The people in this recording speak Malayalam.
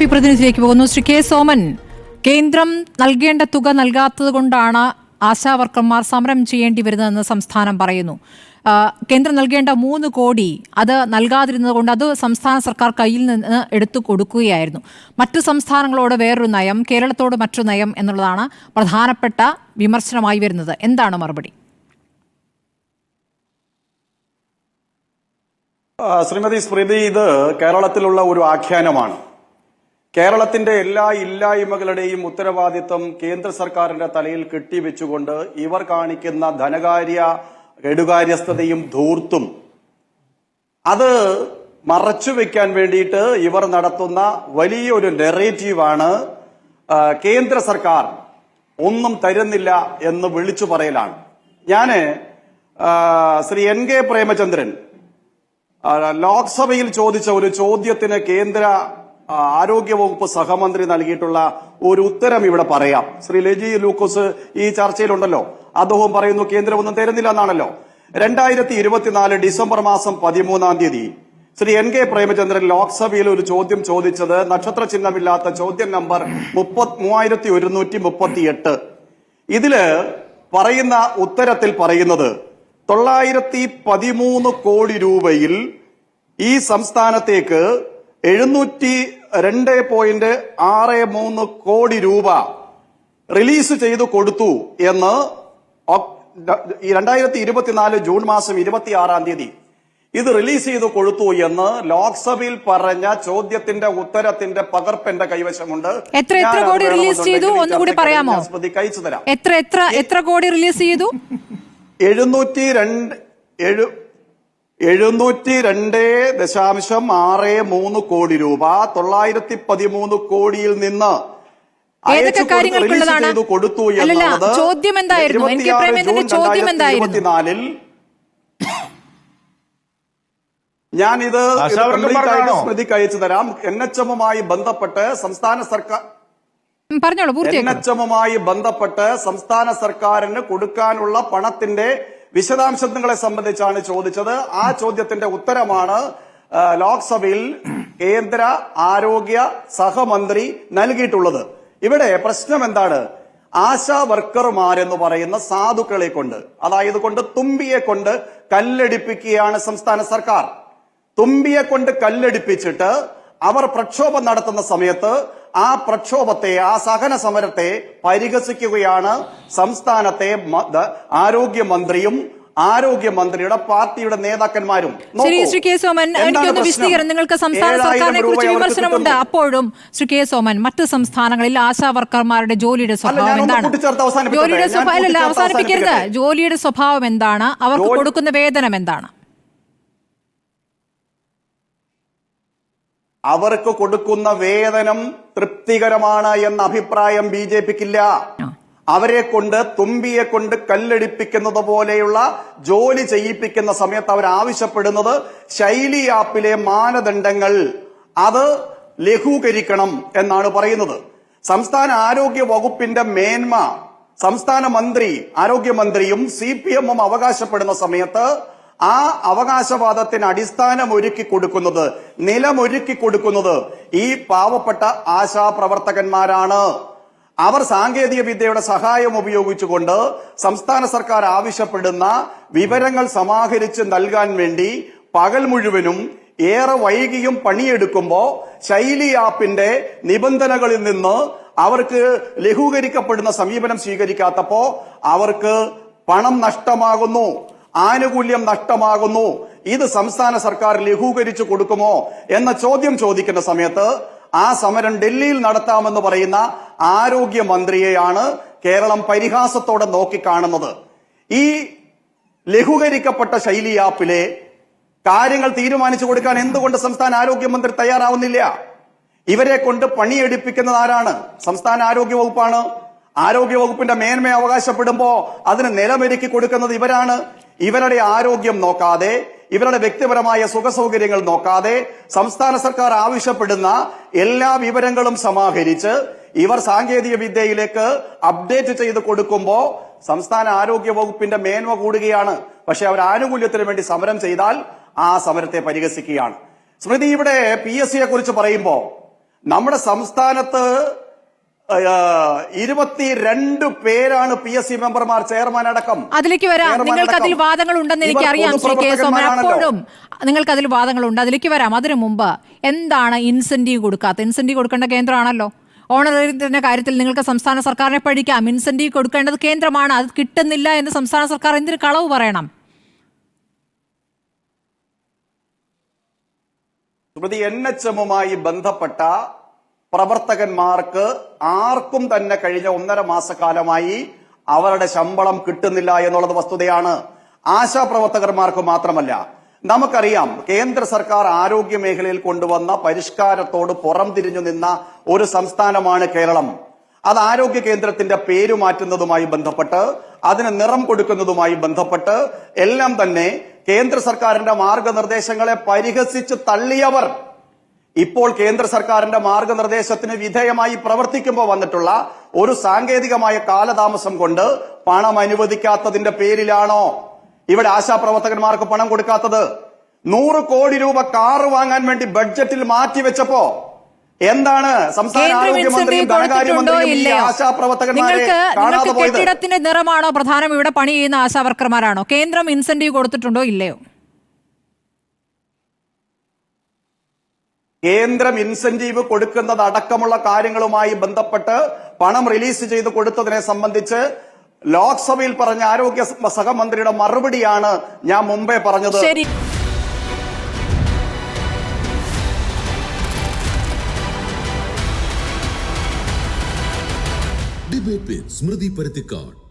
പി പ്രതിനിധിയിലേക്ക് പോകുന്നു. ശ്രീ കെ സോമൻ കേന്ദ്രം നൽകേണ്ട തുക നൽകാത്തത് കൊണ്ടാണ് ആശാവർക്കർമാർ സമരം ചെയ്യേണ്ടി വരുന്നതെന്ന് സംസ്ഥാനം പറയുന്നു. കേന്ദ്രം നൽകേണ്ട മൂന്ന് കോടി അത് നൽകാതിരുന്നത് കൊണ്ട് അത് സംസ്ഥാന സർക്കാർ കയ്യിൽ നിന്ന് എടുത്തു കൊടുക്കുകയായിരുന്നു. മറ്റു സംസ്ഥാനങ്ങളോട് വേറൊരു നയം കേരളത്തോട് മറ്റു നയം എന്നുള്ളതാണ് പ്രധാനപ്പെട്ട വിമർശനമായി വരുന്നത്. എന്താണ് മറുപടി? ശ്രീമതി സ്മൃതി ഇത് കേരളത്തിലുള്ള ഒരു ആഖ്യാനമാണ്. കേരളത്തിന്റെ എല്ലാ ഇല്ലായ്മകളുടെയും ഉത്തരവാദിത്വം കേന്ദ്ര സർക്കാരിന്റെ തലയിൽ കെട്ടിവെച്ചുകൊണ്ട് ഇവർ കാണിക്കുന്ന ധനകാര്യ കെടുകാര്യസ്ഥതയും ധൂർത്തും. അത് മറച്ചു വെക്കാൻ വേണ്ടിയിട്ട് ഇവർ നടത്തുന്ന വലിയൊരു നെറേറ്റീവാണ് കേന്ദ്ര സർക്കാർ ഒന്നും തരുന്നില്ല എന്ന് വിളിച്ചു പറയലാണ്. ഞാൻ ശ്രീ എൻ കെ പ്രേമചന്ദ്രൻ ലോക്സഭയിൽ ചോദിച്ച ഒരു ചോദ്യത്തിന് കേന്ദ്ര ആരോഗ്യവകുപ്പ് സഹമന്ത്രി നൽകിയിട്ടുള്ള ഒരു ഉത്തരം ഇവിടെ പറയാം. ശ്രീ ലെജി ലൂക്കോസ് ഈ ചർച്ചയിലുണ്ടല്ലോ. അദ്ദേഹം പറയുന്നു കേന്ദ്രം ഒന്നും തരുന്നില്ല എന്നാണല്ലോ. രണ്ടായിരത്തി ഇരുപത്തിനാല് ഡിസംബർ മാസം പതിമൂന്നാം തീയതി ശ്രീ എൻ കെ പ്രേമചന്ദ്രൻ ലോക്സഭയിൽ ഒരു ചോദ്യം ചോദിച്ചത് നക്ഷത്ര ചിഹ്നമില്ലാത്ത ചോദ്യം നമ്പർ മുപ്പത് മൂവായിരത്തി ഒരുന്നൂറ്റി മുപ്പത്തി എട്ട് ഇതിൽ പറയുന്ന ഉത്തരത്തിൽ പറയുന്നത് തൊള്ളായിരത്തി പതിമൂന്ന് കോടി രൂപയിൽ ഈ സംസ്ഥാനത്തേക്ക് എഴുന്നൂറ്റി രണ്ട് പോയിന്റ് ആറ് മൂന്ന് കോടി രൂപ റിലീസ് ചെയ്തു കൊടുത്തു എന്ന് രണ്ടായിരത്തി ഇരുപത്തിനാല് ജൂൺ മാസം ഇരുപത്തിയാറാം തീയതി ഇത് റിലീസ് ചെയ്ത് കൊടുത്തു എന്ന് ലോക്സഭയിൽ പറഞ്ഞ ചോദ്യത്തിന്റെ ഉത്തരത്തിന്റെ പകർപ്പ് എന്റെ കൈവശമുണ്ട്. എത്ര എത്ര കോടി റിലീസ് ചെയ്തു? ഒന്നുകൂടി പറയാമോ? അയച്ചു തരാം എത്ര എത്ര എത്ര കോടി റിലീസ് ചെയ്തു? എഴുന്നൂറ്റി രണ്ട് എഴുന്നൂറ്റി രണ്ട് ദശാംശം ആറ് മൂന്ന് കോടി രൂപ തൊള്ളായിരത്തി പതിമൂന്ന് കോടിയിൽ നിന്ന് ഏതൊക്കെ കാര്യങ്ങൾക്കുള്ളതാണ്? കൊടുത്തു എന്നുള്ളത് ചോദ്യം എന്തായിരുന്നു? എനിക്ക് കെ 26 പ്രേമചന്ദ്രന്റെ ജൂൺ ചോദ്യം എന്തായിരുന്നു? 2024 ഞാനിത് ആശാവർക്കർ complete സ്മൃതിക്ക് അയച്ചു തരാം എൻ എച്ച് എമ്മുമായി ബന്ധപ്പെട്ട് സംസ്ഥാന സർക്കാർ പറഞ്ഞോളൂ എൻ പൂർത്തിയാക്കും എച്ച് എമ്മുമായി ബന്ധപ്പെട്ട് സംസ്ഥാന സർക്കാരിന് കൊടുക്കാനുള്ള പണത്തിന്റെ വിശദാംശങ്ങളെ സംബന്ധിച്ചാണ് ചോദിച്ചത്. ആ ചോദ്യത്തിന്റെ ഉത്തരമാണ് ലോക്സഭയിൽ കേന്ദ്ര ആരോഗ്യ സഹമന്ത്രി നൽകിയിട്ടുള്ളത്. ഇവിടെ പ്രശ്നം എന്താണ്? ആശാ വർക്കർമാരെന്ന് പറയുന്ന സാധുക്കളെ കൊണ്ട് അതായത് കൊണ്ട് തുമ്പിയെ കൊണ്ട് കല്ലടിപ്പിക്കുകയാണ് സംസ്ഥാന സർക്കാർ. തുമ്പിയെ കൊണ്ട് കല്ലടിപ്പിച്ചിട്ട് അവർ പ്രക്ഷോഭം നടത്തുന്ന സമയത്ത് ആ പ്രക്ഷോഭത്തെ ആ സഹന സമരത്തെ പരിഹസിക്കുകയാണ് സംസ്ഥാനത്തെ ആരോഗ്യമന്ത്രിയും ആരോഗ്യമന്ത്രിയുടെ പാർട്ടിയുടെ നേതാക്കന്മാരും. ശരി ശ്രീ കെ സോമൻ എനിക്കൊന്ന് വിശദീകരണം. നിങ്ങൾക്ക് സംസ്ഥാന സർക്കാരിനെ കുറിച്ച് വിമർശനമുണ്ട് അപ്പോഴും. ശ്രീ കെ സോമൻ മറ്റ് സംസ്ഥാനങ്ങളിൽ ആശാ വർക്കർമാരുടെ ജോലിയുടെ സ്വഭാവം എന്താണ്. ജോലിയുടെ സ്വഭാവം അവസാനിപ്പിക്കരുത്. ജോലിയുടെ സ്വഭാവം എന്താണ്? അവർക്ക് കൊടുക്കുന്ന വേതനം എന്താണ്? അവർക്ക് കൊടുക്കുന്ന വേതനം തൃപ്തികരമാണ് എന്ന അഭിപ്രായം ബി ജെ പിക്കില്ല. അവരെ കൊണ്ട് തുമ്പിയെ കൊണ്ട് കല്ലടിപ്പിക്കുന്നത് പോലെയുള്ള ജോലി ചെയ്യിപ്പിക്കുന്ന സമയത്ത് അവർ ആവശ്യപ്പെടുന്നത് ശൈലി ആപ്പിലെ മാനദണ്ഡങ്ങൾ. അത് ലഘൂകരിക്കണം എന്നാണ് പറയുന്നത്. സംസ്ഥാന ആരോഗ്യ വകുപ്പിന്റെ മേന്മ സംസ്ഥാന മന്ത്രി ആരോഗ്യമന്ത്രിയും സി പി എമ്മും അവകാശപ്പെടുന്ന സമയത്ത് ആ അവകാശവാദത്തിന് അടിസ്ഥാനം ഒരുക്കി കൊടുക്കുന്നത് നിലമൊരുക്കി കൊടുക്കുന്നത് ഈ പാവപ്പെട്ട ആശാപ്രവർത്തകന്മാരാണ്. അവർ സാങ്കേതിക വിദ്യയുടെ സഹായം ഉപയോഗിച്ചുകൊണ്ട് സംസ്ഥാന സർക്കാർ ആവശ്യപ്പെടുന്ന വിവരങ്ങൾ സമാഹരിച്ച് നൽകാൻ വേണ്ടി പകൽ മുഴുവനും ഏറെ വൈകിയും പണിയെടുക്കുമ്പോ ശൈലി ആപ്പിന്റെ നിബന്ധനകളിൽ നിന്ന് അവർക്ക് ലഘൂകരിക്കപ്പെടുന്ന സമീപനം സ്വീകരിക്കാത്തപ്പോ അവർക്ക് പണം നഷ്ടമാകുന്നു. ആനുകൂല്യം നഷ്ടമാകുന്നു. ഇത് സംസ്ഥാന സർക്കാർ ലഘൂകരിച്ചു കൊടുക്കുമോ എന്ന ചോദ്യം ചോദിക്കുന്ന സമയത്ത് ആ സമരം ഡൽഹിയിൽ നടത്താമെന്ന് പറയുന്ന ആരോഗ്യമന്ത്രിയെയാണ് കേരളം പരിഹാസത്തോടെ നോക്കിക്കാണുന്നത്. ഈ ലഘൂകരിക്കപ്പെട്ട ശൈലി ആപ്പിലെ കാര്യങ്ങൾ തീരുമാനിച്ചു കൊടുക്കാൻ എന്തുകൊണ്ട് സംസ്ഥാന ആരോഗ്യമന്ത്രി തയ്യാറാവുന്നില്ല? ഇവരെ കൊണ്ട് പണിയെടുപ്പിക്കുന്നത് ആരാണ്? സംസ്ഥാന ആരോഗ്യ വകുപ്പാണ് ആരോഗ്യ വകുപ്പിന്റെ മേന്മ അവകാശപ്പെടുമ്പോ അതിന് നിലമൊരുക്കി കൊടുക്കുന്നത് ഇവരാണ്. ഇവരുടെ ആരോഗ്യം നോക്കാതെ ഇവരുടെ വ്യക്തിപരമായ സുഖസൗകര്യങ്ങൾ നോക്കാതെ സംസ്ഥാന സർക്കാർ ആവശ്യപ്പെടുന്ന എല്ലാ വിവരങ്ങളും സമാഹരിച്ച് ഇവർ സാങ്കേതിക വിദ്യയിലേക്ക് അപ്ഡേറ്റ് ചെയ്ത് കൊടുക്കുമ്പോ സംസ്ഥാന ആരോഗ്യ വകുപ്പിന്റെ മേന്മ കൂടുകയാണ്. പക്ഷെ അവർ ആനുകൂല്യത്തിന് വേണ്ടി സമരം ചെയ്താൽ ആ സമരത്തെ പരിഹസിക്കുകയാണ്. സ്മൃതി ഇവിടെ പി എസ് സിയെ കുറിച്ച് പറയുമ്പോ നമ്മുടെ സംസ്ഥാനത്ത് ഇരുപത്തിരണ്ട് പേരാണ് പി എസ് സി മെമ്പർമാർ ചെയർമാൻ അടക്കം. അതിലേക്ക് വരാം. നിങ്ങൾക്ക് അതിൽ വാദങ്ങൾ ഉണ്ടെന്ന് എനിക്ക് അറിയാം ശ്രീ കെ സോമൻ അപ്പോഴും നിങ്ങൾക്ക് അതിൽ വാദങ്ങളുണ്ട്. അതിലേക്ക് വരാം. അതിനു മുമ്പ് എന്താണ് ഇൻസെന്റീവ് കൊടുക്കാത്ത? ഇൻസെന്റീവ് കൊടുക്കേണ്ട കേന്ദ്രമാണല്ലോ. ഓണറേറിയത്തിന്റെ കാര്യത്തിൽ നിങ്ങൾക്ക് സംസ്ഥാന സർക്കാരിനെ പഠിക്കാം. ഇൻസെന്റീവ് കൊടുക്കേണ്ടത് കേന്ദ്രമാണ്. അത് കിട്ടുന്നില്ല എന്ന് സംസ്ഥാന സർക്കാർ എന്തിന് കളവ് പറയണം? സ്മൃതി എൻ എച്ച് എമ്മുമായി ബന്ധപ്പെട്ട പ്രവർത്തകന്മാർക്ക് ആർക്കും തന്നെ കഴിഞ്ഞ ഒന്നര മാസക്കാലമായി അവരുടെ ശമ്പളം കിട്ടുന്നില്ല എന്നുള്ളത് വസ്തുതയാണ്. ആശാ പ്രവർത്തകന്മാർക്ക് മാത്രമല്ല നമുക്കറിയാം കേന്ദ്ര സർക്കാർ ആരോഗ്യ മേഖലയിൽ കൊണ്ടുവന്ന പരിഷ്കാരത്തോട് പുറം തിരിഞ്ഞു നിന്ന ഒരു സംസ്ഥാനമാണ് കേരളം. അത് ആരോഗ്യ കേന്ദ്രത്തിന്റെ പേര് മാറ്റുന്നതുമായി ബന്ധപ്പെട്ട് അതിന് നിറം കൊടുക്കുന്നതുമായി ബന്ധപ്പെട്ട് എല്ലാം തന്നെ കേന്ദ്ര സർക്കാരിന്റെ മാർഗനിർദ്ദേശങ്ങളെ പരിഹസിച്ച് തള്ളിയവർ. ഇപ്പോൾ കേന്ദ്ര സർക്കാരിന്റെ മാർഗനിർദ്ദേശത്തിന് വിധേയമായി പ്രവർത്തിക്കുമ്പോൾ വന്നിട്ടുള്ള ഒരു സാങ്കേതികമായ കാലതാമസം കൊണ്ട് പണം അനുവദിക്കാത്തതിന്റെ പേരിലാണോ ഇവിടെ ആശാപ്രവർത്തകന്മാർക്ക് പണം കൊടുക്കാത്തത്? നൂറ് കോടി രൂപ കാറ് വാങ്ങാൻ വേണ്ടി ബഡ്ജറ്റിൽ മാറ്റിവെച്ചപ്പോ എന്താണ് സംസ്ഥാന ആരോഗ്യമന്ത്രിയും ധനകാര്യമന്ത്രിയും ഈ ആശാപ്രവർത്തകന്മാരെ കാണാതെ പോയത്? കെട്ടിടത്തിന്റെ നിറമാണോ പ്രധാനം ഇവിടെ പണി ചെയ്യുന്ന ആശാവർക്കർമാരാണോ? കേന്ദ്രം ഇൻസെന്റീവ് കൊടുത്തിട്ടുണ്ടോ ഇല്ലയോ? കേന്ദ്രം ഇൻസെന്റീവ് കൊടുക്കുന്നത് അടക്കമുള്ള കാര്യങ്ങളുമായി ബന്ധപ്പെട്ട് പണം റിലീസ് ചെയ്ത് കൊടുത്തതിനെ സംബന്ധിച്ച് ലോക്സഭയിൽ പറഞ്ഞ ആരോഗ്യ സഹമന്ത്രിയുടെ മറുപടിയാണ് ഞാൻ മുമ്പേ പറഞ്ഞത്. ഡിബേറ്റ് സ്മൃതി പരുത്തിക്കാട്